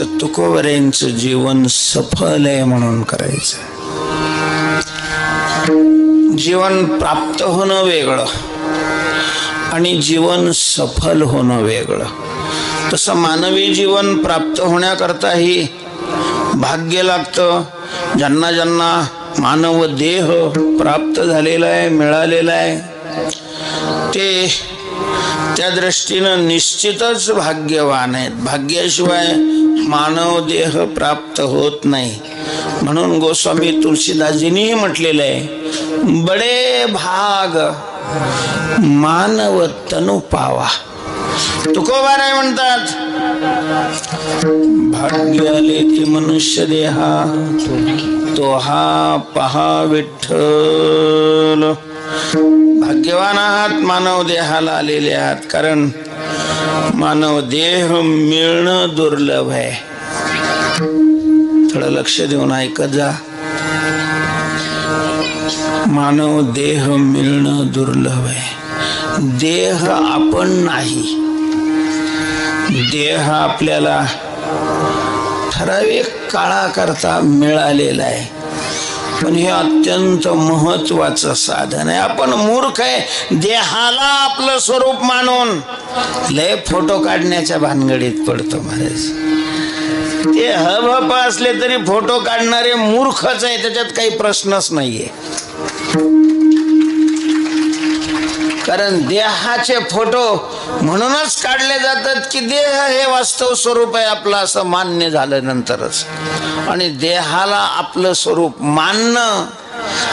तर तुकोबऱ्यांचं जीवन सफल आहे म्हणून करायचं. जीवन प्राप्त होणं वेगळं आणि जीवन सफल होणं वेगळं. तसं मानवी जीवन प्राप्त होण्याकरताही भाग्य लागतं. ज्यांना ज्यांना मानव देह प्राप्त झालेला आहे मिळालेला आहे ते त्या दृष्टीनं निश्चितच भाग्यवान आहेत. भाग्याशिवाय मानव देह प्राप्त होत नाही. म्हणून गोस्वामी तुलसीदासजींनीही म्हटलेलं आहे बडे भाग मानव तनु पावा. तुकोबाराय म्हणतात भाग्याले ते मनुष्य देहा तो हा पहा विठ्ठल. भाग्यवान आहात मानव देहाला आलेले आहात कारण मानव देह मिळणं दुर्लभ आहे. थोडं लक्ष देऊन ऐकत जा. मानव देह मिळणं दुर्लभ आहे. देह आपण नाही. देह आपल्याला ठराविक काळाकरता मिळालेला आहे. पण हे अत्यंत महत्वाचं साधन आहे. आपण मूर्ख आहे. देहाला आपलं स्वरूप मानून लय फोटो काढण्याच्या भानगडीत पडतो महाराज. ते हप असले तरी फोटो काढणारे मूर्खच आहे. त्याच्यात काही प्रश्नच नाहीये. कारण देहाचे फोटो म्हणूनच काढले जातात की देह हे वास्तव स्वरूप आहे. आपलं असं मान्य झालं नंतरच. आणि देहाला आपलं स्वरूप मानणं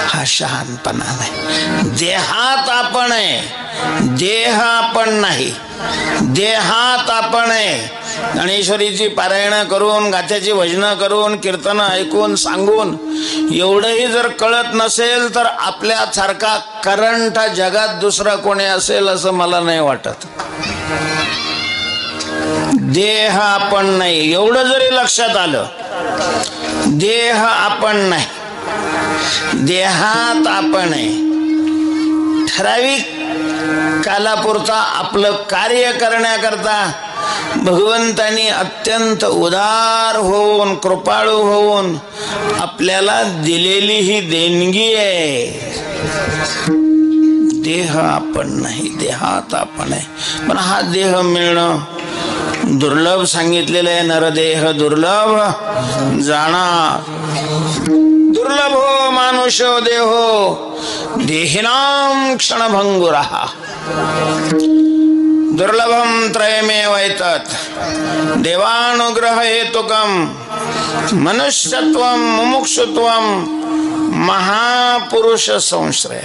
हा शहाणपणा नाही. देहात आपण आहे देह आपण नाही. देहात आपण आहे. ज्ञानेश्वरीची पारायणं करून गाथ्याची भजनं करून कीर्तनं ऐकून सांगून एवढंही जर कळत नसेल तर आपल्यासारखा करंट जगात दुसरा कोणी असेल असं मला नाही वाटत. देह आपण नाही. एवढं जरी लक्षात आलं देह आपण नाही. देहात आपण आहे. ठराविक कालापुरता आपलं कार्य करण्याकरता भगवंतानी अत्यंत उदार होऊन कृपाळू होऊन आपल्याला दिलेली ही देणगी आहे. देह आपण नाही देहात आपण आहे. पण हा देह मिळणं दुर्लभ सांगितलेलं आहे नरदेह दुर्लभ जाणा. दुर्लभ हो मानुष देहो. देहिनाम क्षणभंगुरा. दुर्लभम त्रयमेव एतत् देवानुग्रह हेतुकम मनुष्यत्व मुमुक्षुत्व महापुरुष संश्रय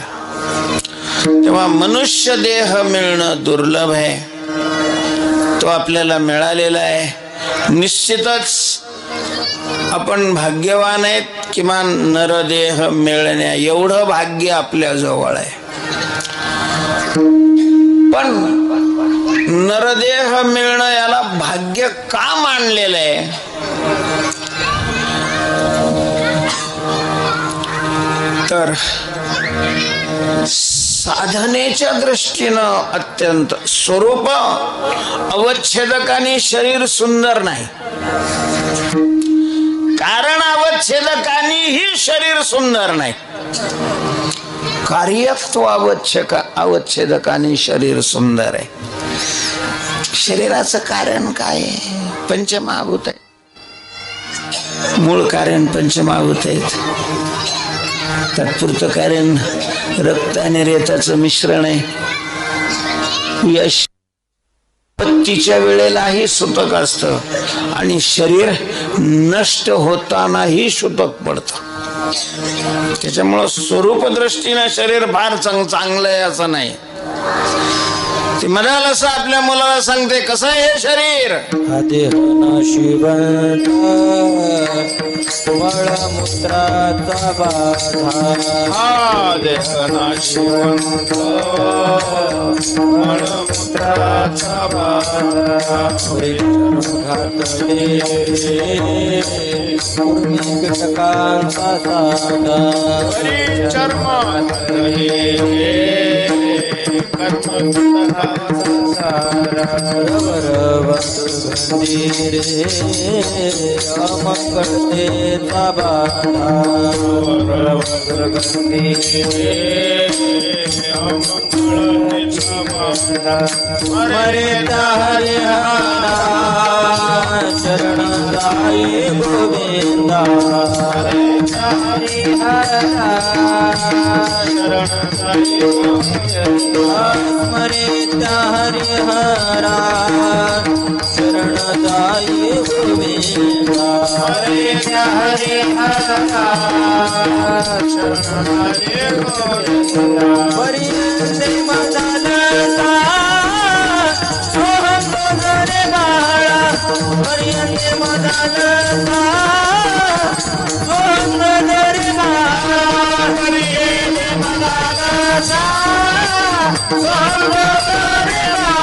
तेव्हा मनुष्य देह मिळणं दुर्लभ आहे. तो आपल्याला मिळालेला आहे. निश्चितच आपण भाग्यवान आहेत किमान नरदेह मिळण्या एवढं भाग्य आपल्या जवळ आहे. पण नरदेह मिळणं याला भाग्य का मानलेलं आहे? तर साधनेच्या दृष्टीनं अत्यंत स्वरूप अवच्छेदकाने शरीर सुंदर नाही. कारण अवच्छेदकानेही शरीर सुंदर नाही. कार्यत्व अवच्छेक अवच्छेदकाने शरीर सुंदर आहे. शरीराचं कारण काय आहे? पंचमहाभूत आहे. मूळ कारण पंचमहाभूत आहेत. तात्पुरतं कारण रक्त आणि रेताचं मिश्रण आहे. यश पत्तीच्या वेळेलाही सुतक असतं आणि शरीर नष्ट होतानाही सुतक पडतं. त्याच्यामुळं स्वरूप दृष्टीनं शरीर फार चांग चांगलं आहे असं नाही. ते म्हणाल असं आपल्या मुलाला सांगते कसं आहे हे शरीर? हा मळमूत्राचा बाधा हा देह नाशिवंत मळमूत्राचा बाधा. घातले कीटकांचा साठा परिचर्मात हे मंदिरे अमंगळतेचा बाधा मरेता हरिहरा शरण गोविंदा मरेता हरिहरा शरण मरे गोविंदा परियंते मदालसा सोहम रे बाळा परियंते मदालसा सोहम रे बाळा। परियंते मदालसा सोहम रे बाळा। सोहम रे बाळा।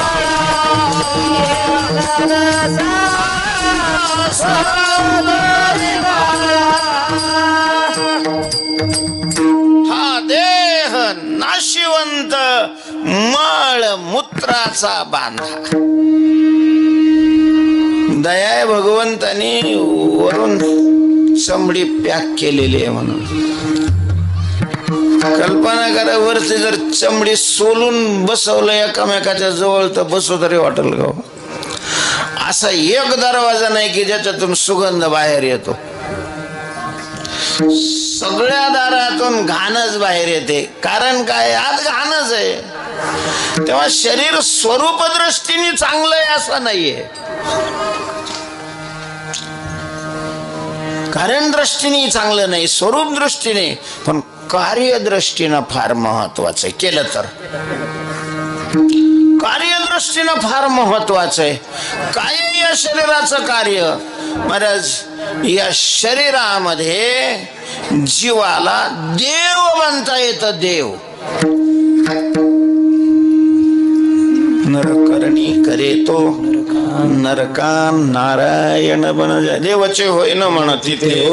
हा देह नाशिवंत मळ मूत्राचा बांधा. दया भगवंतानी वरून चमडी पॅक केलेली आहे म्हणून. कल्पना करा वरती जर चमडी सोलून बसवलं एकामेकाच्या जवळ तर बसव तरी वाटेल ग हो? असा एक दरवाजा नाही की ज्याच्यातून सुगंध बाहेर येतो. सगळ्या दारातून घाणच बाहेर येते. कारण काय? आज घाणच आहे. तेव्हा शरीर स्वरूप दृष्टीने चांगलं आहे असं नाहीये. कारण दृष्टीने चांगलं नाही स्वरूप दृष्टीने. पण कार्यदृष्टीनं फार महत्वाचं आहे. केलं तर. कार्यदृष्टीनं फार महत्वाचं आहे. काय या शरीराचं कार्य महाराज या शरीरामध्ये जीवाला देव म्हणता येतं देव. नरकरणी करे तो नरकान नारायण बन जाय देवाचे होय न म्हणत तिथे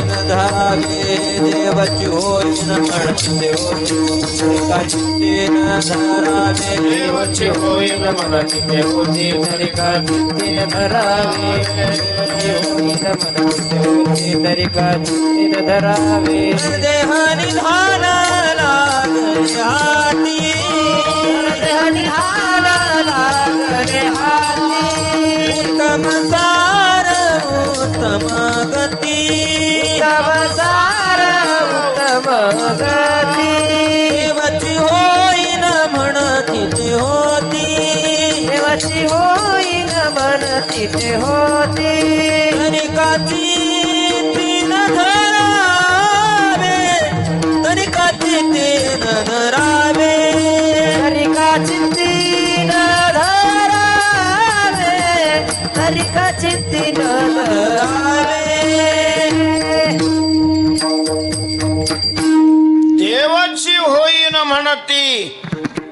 हो. चित्तेन धावे देवाची होय न म्हणते होते का चित्तेन धारावे. देवाचे होय न म्हणत ते होते तरी का चित्तेन धरावे देवाचे होय न म्हणत ते होते तरी का चित्तेन धरावे देहानी हाती हाती सार उत्तम गती सार उत्तम गती देवाची होईन म्हणती ते होती। देवाची होईन म्हणती ते होती। धनिकाची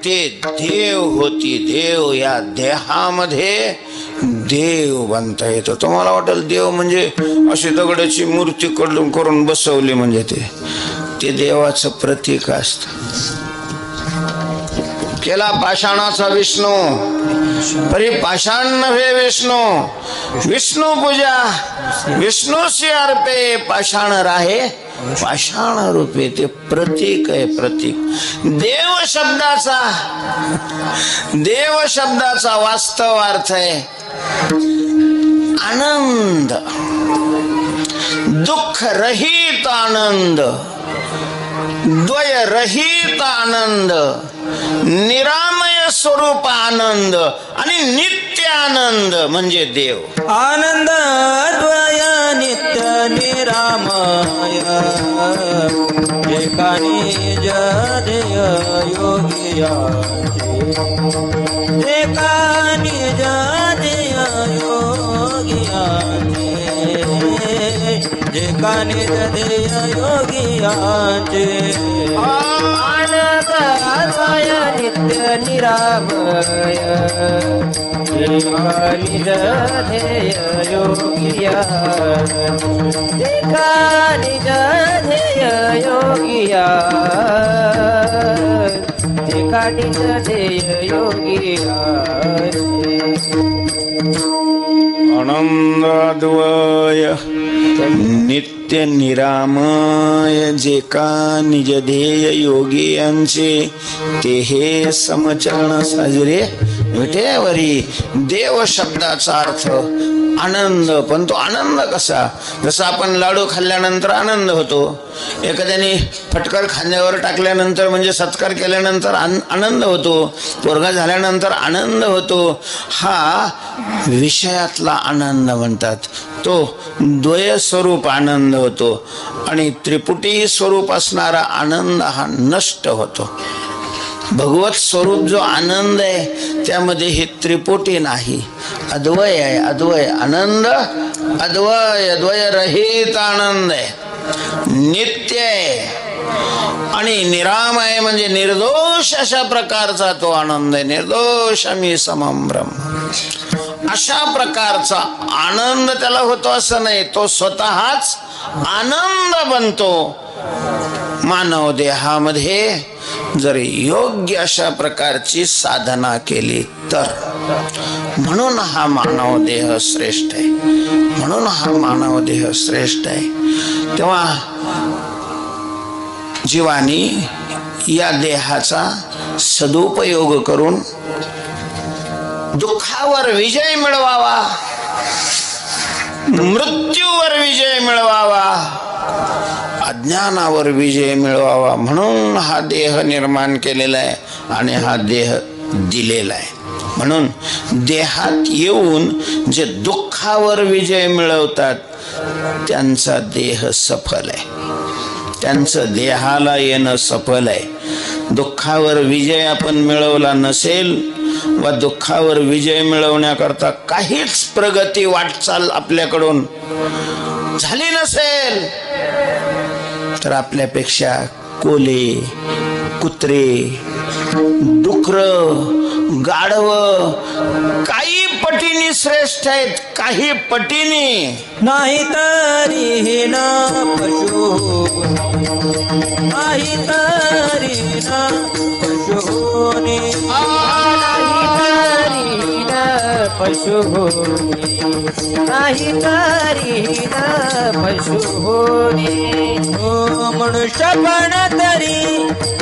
ते देव होती देव या देहामध्ये देव बनता येतो. तुम्हाला वाटेल देव म्हणजे अशी दगडाची मूर्ती कडून करून बसवली म्हणजे ते. ते देवाचं प्रतीक असत. केला पाषाणाचा विष्णू. परी पाषाण नव्हे विष्णू. विष्णू पूजा विष्णूशी अर्पे पाषाण राहे। पाषाण रूपे ते प्रतीक आहे प्रतीक. देव शब्दाचा देव शब्दाचा वास्तव अर्थ आहे आनंद. दुःख रहित आनंद द्वय रहित आनंद निराम स्वरूप आनंद आणि नित्य आनंद म्हणजे देव. आनंद द्वय नित्य निरामय. एकानी जय योगियाचे एकानी जय योगियाचे एकानी जय योगियाचे आनंदाय नित्य निरामय निज ध्येय योगिया एका निज ध्येय योगिया काठीच आनंदाद्वय नित्य निरामय जे का निज ध्येय योगी यांचे ते हे समचरण साजरे विठेवरी देव शब्दाचा अर्थ आनंद पण तो आनंद कसा? जसा आपण लाडू खाल्ल्यानंतर आनंद होतो. एखाद्याने फटकर खांद्यावर टाकल्यानंतर म्हणजे सत्कार केल्यानंतर आन आनंद होतो. पोरगा झाल्यानंतर आनंद होतो. हा विषयातला आनंद म्हणतात. तो द्वय स्वरूप आनंद होतो. आणि त्रिपुटी स्वरूप असणारा आनंद हा नष्ट होतो. भगवत स्वरूप जो आनंद आहे त्यामध्ये हे त्रिपुटी नाही. अद्वय आहे अद्वय आनंद अद्वय द्वय रहित आनंद आहे. नित्य आहे. आणि निराम आहे म्हणजे निर्दोष अशा प्रकारचा तो आनंद आहे. निर्दोष आम्ही समम ब्रह्म. अशा प्रकारचा आनंद त्याला होतो असं नाही. तो स्वतःच आनंद बनतो. मानव देहामध्ये जर योग्य अशा प्रकारची साधना केली तर. म्हणून हा मानव देह श्रेष्ठ आहे. म्हणून हा मानव देह श्रेष्ठ आहे. तेव्हा जीवानी या देहाचा सदुपयोग करून दुःखावर विजय मिळवावा. मृत्यूवर विजय मिळवावा. अज्ञानावर विजय मिळवावा म्हणून हा देह निर्माण केलेला आहे आणि हा देह दिलेला आहे. म्हणून देहात येऊन जे दुःखावर विजय मिळवतात त्यांचा देह सफल आहे. त्यांचं देहाला येणं सफल आहे. दुःखावर विजय आपण मिळवला नसेल व दुःखावर विजय मिळवण्याकरता काहीच प्रगती वाटचाल आपल्याकडून झाली नसेल तर आपल्यापेक्षा कोले कुत्रे डुकर गाढव काही पटीने श्रेष्ठ आहेत काही पटीने. नाही तरी न पशु. नाही तरी न पशुनी. पशुभूमी नाही तरी न पशु मनुष्यपण तरी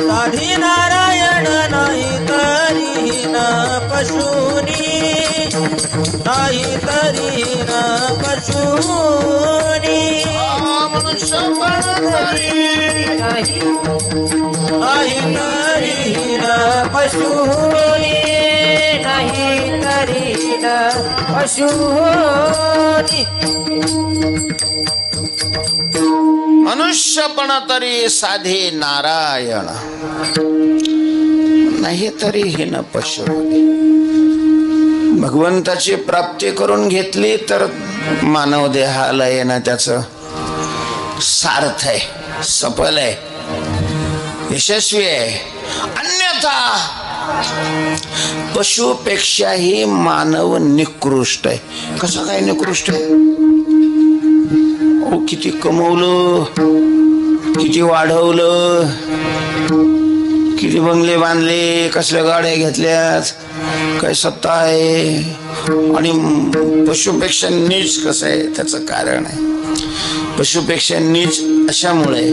साधी नारायण नाही तरी न पशुनी नाही तरी न पशुनी नाही तरी न पशुनी. नाही तरी मनुष्यपण तरी साधे नारायण. नाही तरी हे न पशु भगवंताची प्राप्ती करून घेतली तर मानव देहाला येणं त्याचं सार्थ आहे सफल आहे यशस्वी आहे. अन्यथा पशुपेक्षाही मानव निकृष्ट आहे. कसं काय निकृष्ट आहे? ओ किती कमवलं किती वाढवलं किती बंगले बांधले कसल्या गाड्या घेतल्यात काय सत्ता आहे? आणि पशुपेक्षा नीच कसं आहे? त्याचं कारण आहे. पशुपेक्षा नीच अशामुळे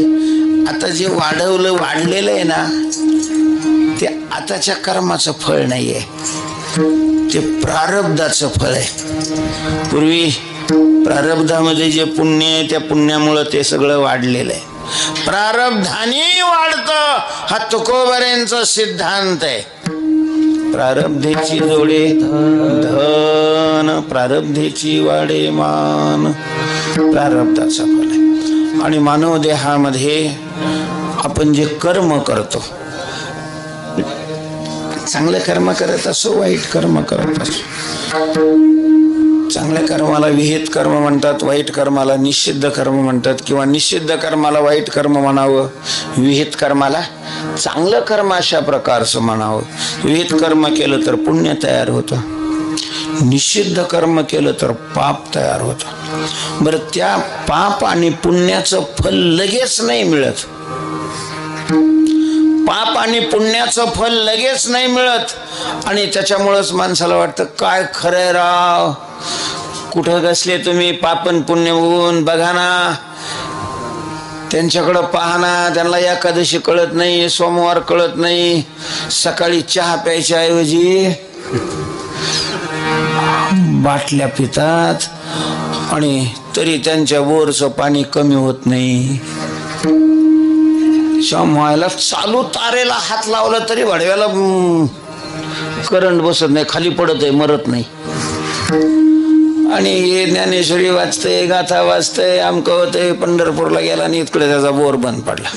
आता जे वाढवलं वाढलेलं आहे ना ते आताच्या कर्माचं फळ नाही आहे ते प्रारब्धाचं फळ आहे. पूर्वी प्रारब्धामध्ये जे पुण्य आहे त्या पुण्यामुळं ते सगळं वाढलेलं आहे. प्रारब्धाने वाढतं. हा तुकोबऱ्यांचा सिद्धांत आहे. प्रारब्धेची जोडे धन प्रारब्धेची वाडे मान प्रारब्धाचा फल आहे. आणि मानव देहामध्ये आपण जे कर्म करतो चांगले कर्म करत असो वाईट कर्म करत असो. चांगल्या कर्माला विहित कर्म म्हणतात वाईट कर्माला निषिद्ध कर्म म्हणतात किंवा निषिद्ध कर्माला वाईट कर्म म्हणावं विहित कर्माला चांगलं कर्म अशा प्रकारचं म्हणावं. विहित कर्म केलं तर पुण्य तयार होतं. निषिद्ध कर्म केलं तर पाप तयार होतं. बरं त्या पाप आणि पुण्याचं फल लगेच नाही मिळत. पाप आणि पुण्याचं फल लगेच नाही मिळत. आणि त्याच्यामुळंच माणसाला वाटतं काय खरंय राव? कुठं कसले तुम्ही पापन पुण्य होऊन? बघा ना. त्यांच्याकडं पाहना त्यांना एकादशी कळत नाही सोमवार कळत नाही. सकाळी चहा प्यायच्या ऐवजी बाटल्या पितात आणि तरी त्यांच्या बोरचं पाणी कमी होत नाही. व्हायला चालू तारेला हात लावला तरी वाढव्याला करंट बसत नाही खाली पडत आहे मरत नाही. आणि हे ज्ञानेश्वरी वाचतंय गाथा वाचतंय आमक होते पंढरपूरला गेला आणि इकडे त्याचा बोर बंद पडला.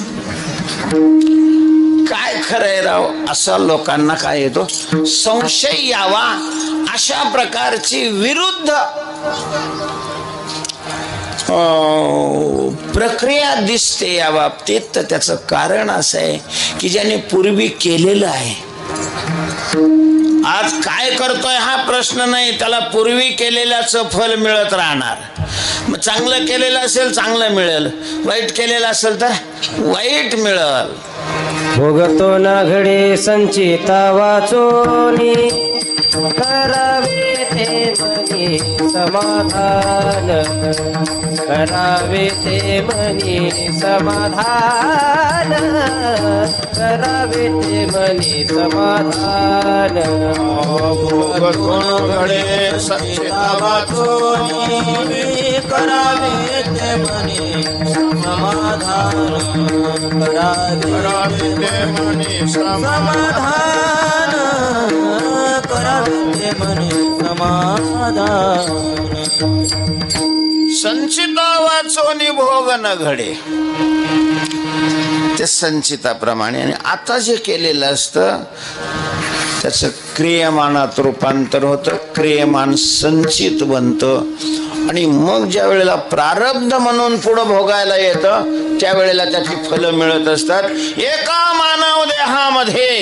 काय खरंय राव असा लोकांना काय येतो? संशय यावा अशा प्रकारची विरुद्ध प्रक्रिया दिसते या बाबतीत. तर त्याचं कारण असं आहे की ज्याने पूर्वी केलेलं आहे. आज काय करतोय हा प्रश्न नाही त्याला पूर्वी केलेल्याचं फल मिळत राहणार. मग चांगलं केलेलं असेल चांगलं मिळेल. वाईट केलेलं असेल तर वाईट मिळेल. भोगतो ना घडे संचिता वाचोनी करावे ते मनी समाधान. करावे ते मनी समाधान. करावे ते मनी समाधान. घडे संचिता करावे ते मनी समाधान. करावे ते मनी समाधान. करावे ते मनी समाधान. संचिता वाचवणी भोग न घडे. ते संचिताप्रमाणे आणि आता जे केलेलं असतं त्याचं क्रियमानात रूपांतर होतं क्रियमान संचित बनतं. आणि मग ज्या वेळेला प्रारब्ध म्हणून पुढं भोगायला येतं त्यावेळेला त्याची फलं मिळत असतात. एका मानव देहामध्ये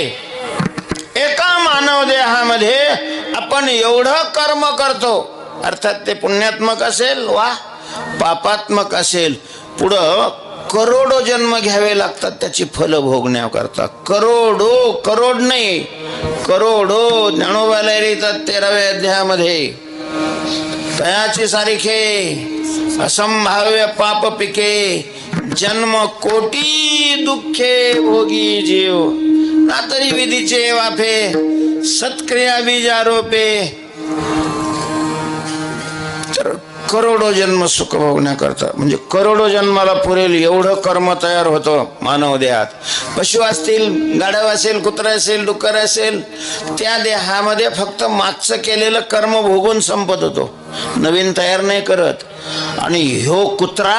एका मानव देहामध्ये आपण एवढं कर्म करतो. अर्थात ते पुण्यात्मक असेल वा पापात्मक असेल पुढं करोडो जन्म घ्यावे लागतात त्याची फलं भोगण्याकरता. करोडो करोड नाही करोडो ज्ञानोबाला येतात तेराव्या अध्यायामध्ये. तयाची सारखे असंभाव्य पाप पिके जन्म कोटी दुःखे भोगी जीव. ना तरी विधीचे वाफे सत्क्रिया बीज आरोपे तर करोडो जन्म सुख भोगण्याकरता. म्हणजे करोडो जन्माला पुरेल एवढं कर्म तयार होतं मानव देहात. पशु असतील गाड्या असेल कुत्रा असेल डुक्कर असेल त्या देहामध्ये फक्त मागचं केलेलं कर्म भोगून संपत होतो. नवीन तयार नाही करत. आणि ह्यो कुत्रा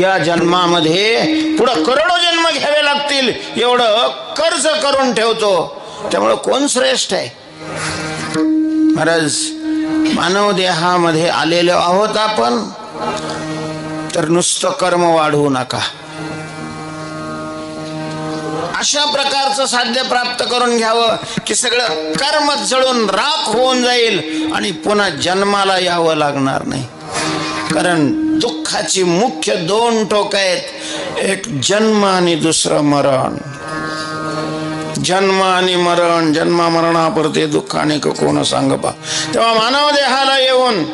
या जन्मामध्ये पुढं करोडो जन्म घ्यावे लागतील. एवढं कर्ज करून ठेवतो. त्यामुळं कोण श्रेष्ठ आहे? महाराज मानव देहामध्ये आलेलो आहोत आपण तर नुसतं कर्म वाढवू नका. अशा प्रकारचं साध्य प्राप्त करून घ्यावं की सगळं कर्म जळून राख होऊन जाईल आणि पुन्हा जन्माला यावं लागणार नाही. कारण दुःखाची मुख्य दोन टोक आहेत. एक जन्म आणि दुसरं मरण. जन्म आणि मरण. जन्म मरणापुरते दुःख आणि कोण सांगपा तेव्हा मानव देहाला येऊन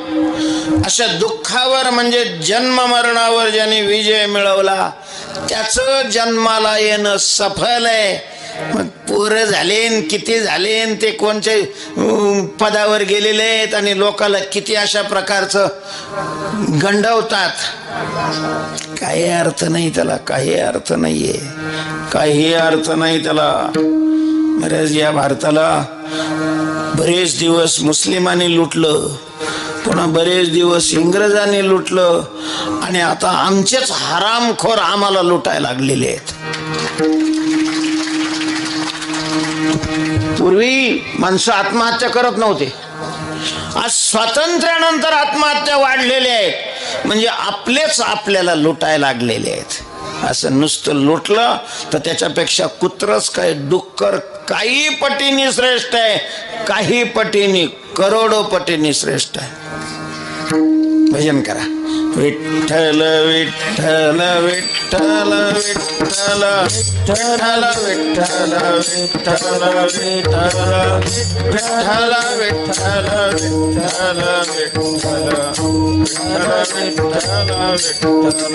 अशा दुःखावर म्हणजे जन्म मरणावर ज्याने विजय मिळवला त्याच जन्माला येणं सफल आहे. मग पोरं झालेन किती झालेन ते कोणच्या पदावर गेलेले आहेत आणि लोकाला किती अशा प्रकारचं गंडवतात. काही अर्थ नाही त्याला काही अर्थ नाहीये. काही अर्थ नाही त्याला. बऱ्याच या भारताला बरेच दिवस मुस्लिमांनी लुटलं पुन्हा बरेच दिवस इंग्रजांनी लुटलं आणि आता आमचेच हरामखोर आम्हाला लुटायला लागलेले आहेत. पूर्वी माणसं आत्महत्या करत नव्हते. आज स्वातंत्र्यानंतर आत्महत्या वाढलेल्या आहेत. म्हणजे आपलेच आपल्याला लुटायला लागलेले आहेत. असं नुसतं लुटलं तर त्याच्यापेक्षा कुत्रच काय डुक्कर काही पटीने श्रेष्ठ आहे काही पटीने करोडो पटीने श्रेष्ठ आहे. भजन करा. विठ्ठल विठ्ठल विठ्ठल. विठ्ठल विठ्ठल विठ्ठल विठ्ठल विठ्ठल विठ्ठल विठ्ठल विठ्ठल विठ्ठल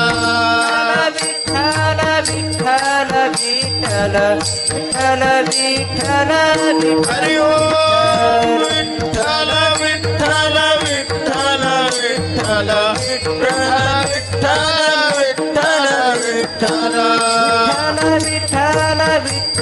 विठ्ठल विठ्ठल विठ्ठल हरि ओम विठ्ठल विठ्ठल विठ्ठल विठ्ठल विठ्ठल विठ्ठल विठ्ठल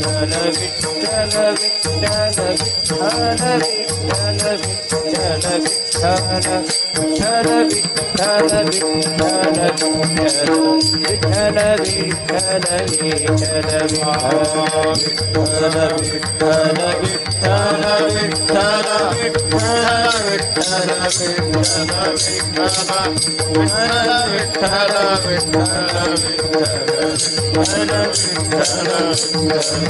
विठ्ठल विठ्ठल विठ्ठल विठ्ठल विठ्ठल विठ्ठल विठ्ठल विठ्ठल विठ्ठल विठ्ठल विठ्ठल विठ्ठल विठ्ठल